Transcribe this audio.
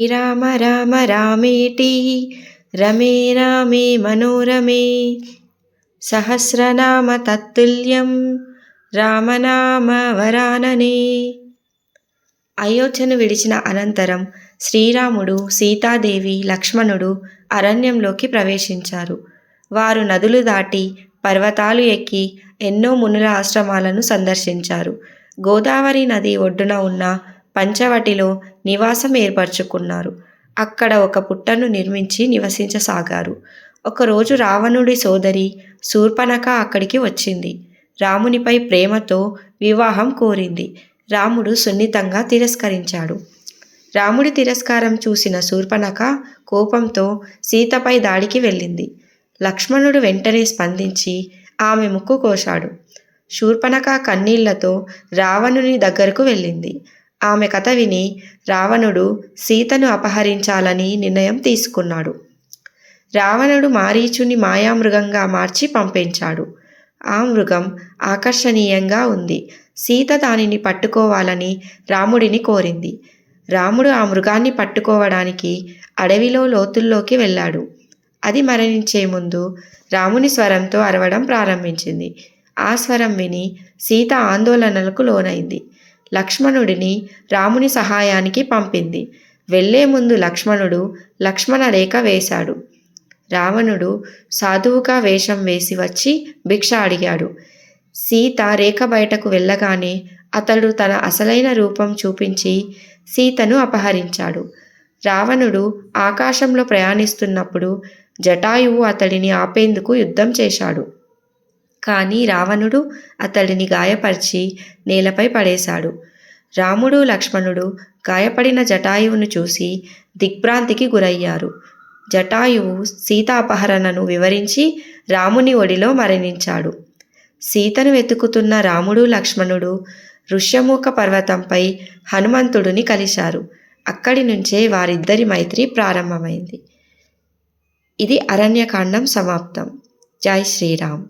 రామ రామ రామేటి రమే రామే మనోరమే సహస్రనామ తత్తుల్యం రామనామ వరాననే. అయోధ్యను విడిచిన అనంతరం శ్రీరాముడు సీతాదేవి లక్ష్మణుడు అరణ్యంలోకి ప్రవేశించారు. వారు నదులు దాటి పర్వతాలు ఎక్కి ఎన్నో మునుల ఆశ్రమాలను సందర్శించారు. గోదావరి నది ఒడ్డున ఉన్న పంచవటిలో నివాసం ఏర్పరచుకున్నారు. అక్కడ ఒక పుట్టను నిర్మించి నివసించసాగారు. ఒకరోజు రావణుడి సోదరి శూర్పణఖ అక్కడికి వచ్చింది. రామునిపై ప్రేమతో వివాహం కోరింది. రాముడు సున్నితంగా తిరస్కరించాడు. రాముడి తిరస్కారం చూసిన శూర్పణఖ కోపంతో సీతపై దాడికి వెళ్ళింది. లక్ష్మణుడు వెంటనే స్పందించి ఆమె ముక్కు కోశాడు. శూర్పణఖ కన్నీళ్ళతో రావణుని దగ్గరకు వెళ్ళింది. ఆమె కథ విని రావణుడు సీతను అపహరించాలని నిర్ణయం తీసుకున్నాడు. రావణుడు మారీచుని మాయామృగంగా మార్చి పంపించాడు. ఆ మృగం ఆకర్షణీయంగా ఉంది. సీత దానిని పట్టుకోవాలని రాముడిని కోరింది. రాముడు ఆ మృగాన్ని పట్టుకోవడానికి అడవిలో లోతుల్లోకి వెళ్ళాడు. అది మరణించే ముందు రాముని స్వరంతో అరవడం ప్రారంభించింది. ఆ స్వరం విని సీత ఆందోళనలకు లోనైంది. లక్ష్మణుడిని రాముని సహాయానికి పంపింది. వెళ్ళే ముందు లక్ష్మణుడు లక్ష్మణ రేఖ వేశాడు. రావణుడు సాధువుగా వేషం వేసి వచ్చి భిక్ష అడిగాడు. సీత రేఖ బయటకు వెళ్ళగానే అతడు తన అసలైన రూపం చూపించి సీతను అపహరించాడు. రావణుడు ఆకాశంలో ప్రయాణిస్తున్నప్పుడు జటాయువు అతడిని ఆపేందుకు యుద్ధం చేశాడు. కానీ రావణుడు అతడిని గాయపరిచి నేలపై పడేశాడు. రాముడు లక్ష్మణుడు గాయపడిన జటాయువును చూసి దిగ్భ్రాంతికి గురయ్యారు. జటాయువు సీత అపహరణను వివరించి రాముని ఒడిలో మరణించాడు. సీతను వెతుకుతున్న రాముడు లక్ష్మణుడు ఋష్యముఖ పర్వతంపై హనుమంతుడిని కలిశారు. అక్కడి నుంచే వారిద్దరి మైత్రి ప్రారంభమైంది. ఇది అరణ్యకాండం సమాప్తం. జై శ్రీరామ్.